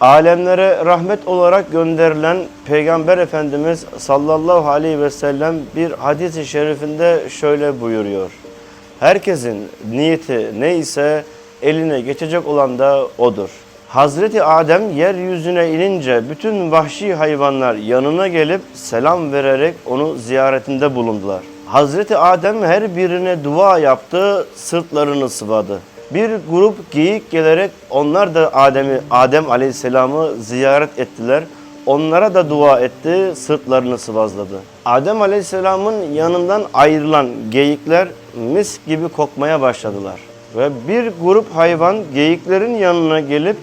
Alemlere rahmet olarak gönderilen Peygamber Efendimiz sallallahu aleyhi ve sellem bir hadis-i şerifinde şöyle buyuruyor. Herkesin niyeti neyse eline geçecek olan da odur. Hazreti Adem yeryüzüne inince bütün vahşi hayvanlar yanına gelip selam vererek onu ziyaretinde bulundular. Hazreti Adem her birine dua yaptı, sırtlarını sıvadı. Bir grup geyik gelerek onlar da Adem'i Adem Aleyhisselam'ı ziyaret ettiler. Onlara da dua etti, sırtlarını sıvazladı. Adem Aleyhisselam'ın yanından ayrılan geyikler mis gibi kokmaya başladılar. Ve bir grup hayvan geyiklerin yanına gelip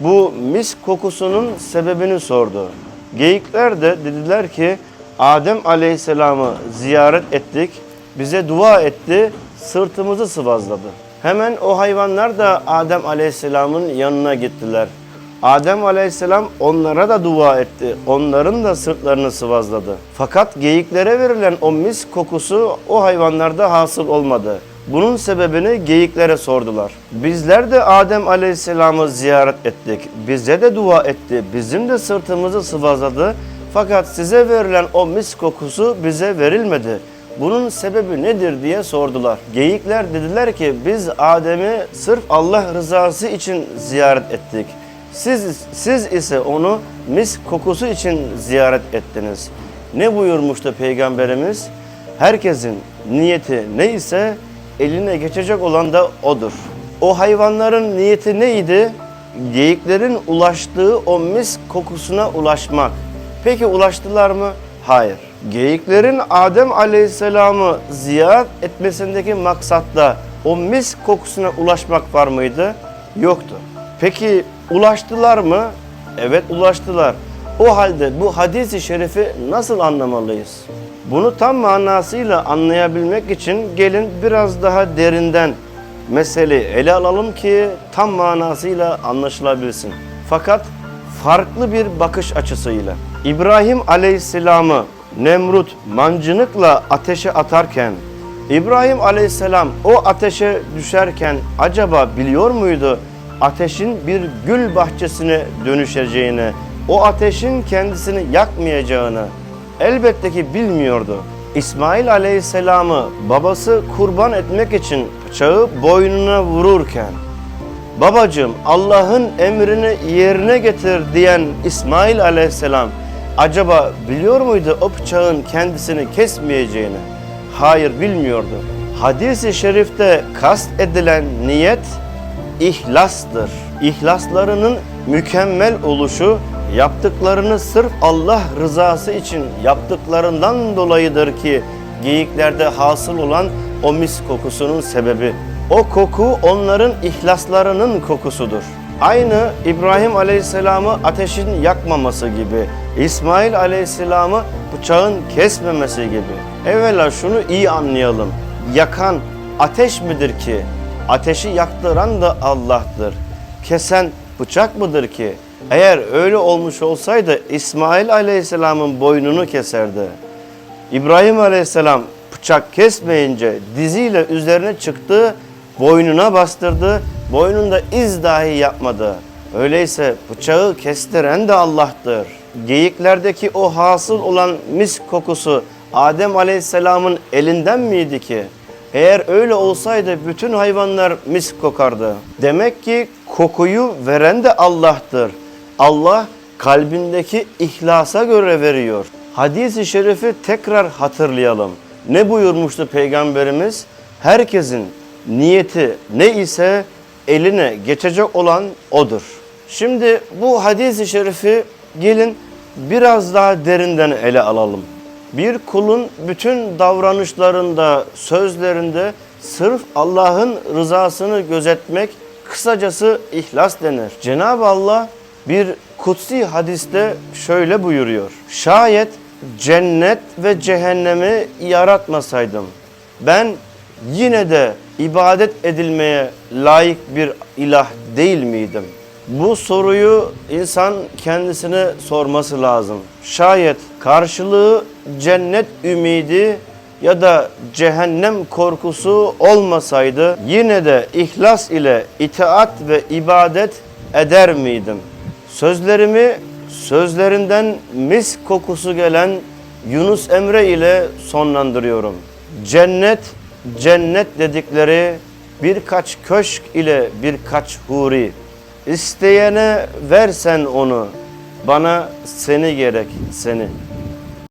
bu mis kokusunun sebebini sordu. Geyikler de dediler ki Adem Aleyhisselam'ı ziyaret ettik, bize dua etti, sırtımızı sıvazladı. Hemen o hayvanlar da Adem Aleyhisselam'ın yanına gittiler. Adem Aleyhisselam onlara da dua etti. Onların da sırtlarını sıvazladı. Fakat geyiklere verilen o mis kokusu o hayvanlarda hasıl olmadı. Bunun sebebini geyiklere sordular. Bizler de Adem Aleyhisselam'ı ziyaret ettik. Bize de dua etti. Bizim de sırtımızı sıvazladı. Fakat size verilen o mis kokusu bize verilmedi. Bunun sebebi nedir diye sordular. Geyikler dediler ki biz Adem'i sırf Allah rızası için ziyaret ettik. Siz, siz ise onu mis kokusu için ziyaret ettiniz. Ne buyurmuştu Peygamberimiz? Herkesin niyeti neyse eline geçecek olan da odur. O hayvanların niyeti neydi? Geyiklerin ulaştığı o mis kokusuna ulaşmak. Peki ulaştılar mı? Hayır. Geyiklerin Adem Aleyhisselam'ı ziyaret etmesindeki maksatta o mis kokusuna ulaşmak var mıydı? Yoktu. Peki ulaştılar mı? Evet ulaştılar. O halde bu hadisi şerifi nasıl anlamalıyız? Bunu tam manasıyla anlayabilmek için gelin biraz daha derinden meseleyi ele alalım ki tam manasıyla anlaşılabilsin. Fakat farklı bir bakış açısıyla. İbrahim Aleyhisselam'ı Nemrut mancınıkla ateşe atarken İbrahim Aleyhisselam o ateşe düşerken acaba biliyor muydu ateşin bir gül bahçesine dönüşeceğini, o ateşin kendisini yakmayacağını elbette ki bilmiyordu. İsmail Aleyhisselam'ı babası kurban etmek için bıçağı boynuna vururken babacığım Allah'ın emrini yerine getir diyen İsmail Aleyhisselam acaba biliyor muydu o bıçağın kendisini kesmeyeceğini? Hayır bilmiyordu. Hadis-i şerifte kast edilen niyet ihlastır. İhlaslarının mükemmel oluşu yaptıklarını sırf Allah rızası için yaptıklarından dolayıdır ki geyiklerde hasıl olan o mis kokusunun sebebi. O koku onların ihlaslarının kokusudur. Aynı İbrahim Aleyhisselam'ı ateşin yakmaması gibi, İsmail Aleyhisselam'ı bıçağın kesmemesi gibi. Evvela şunu iyi anlayalım. Yakan ateş midir ki? Ateşi yaktıran da Allah'tır. Kesen bıçak mıdır ki? Eğer öyle olmuş olsaydı İsmail Aleyhisselam'ın boynunu keserdi. İbrahim Aleyhisselam bıçak kesmeyince diziyle üzerine çıktı, boynuna bastırdı, boynunda iz dahi yapmadı. Öyleyse bıçağı kestiren de Allah'tır. Geyiklerdeki o hasıl olan mis kokusu Adem Aleyhisselam'ın elinden miydi ki? Eğer öyle olsaydı bütün hayvanlar mis kokardı. Demek ki kokuyu veren de Allah'tır. Allah kalbindeki ihlasa göre veriyor. Hadis-i şerifi tekrar hatırlayalım. Ne buyurmuştu Peygamberimiz? Herkesin niyeti ne ise eline geçecek olan odur. Şimdi bu hadis-i şerifi gelin biraz daha derinden ele alalım. Bir kulun bütün davranışlarında, sözlerinde sırf Allah'ın rızasını gözetmek kısacası ihlas denir. Cenab-ı Allah bir kutsi hadiste şöyle buyuruyor. Şayet cennet ve cehennemi yaratmasaydım ben yine de ibadet edilmeye layık bir ilah değil miydim? Bu soruyu insan kendisine sorması lazım. Şayet karşılığı cennet ümidi ya da cehennem korkusu olmasaydı yine de ihlas ile itaat ve ibadet eder miydim? Sözlerimi sözlerinden mis kokusu gelen Yunus Emre ile sonlandırıyorum. Cennet, cennet dedikleri birkaç köşk ile birkaç huri. İsteyene versen onu, bana seni gerek seni.''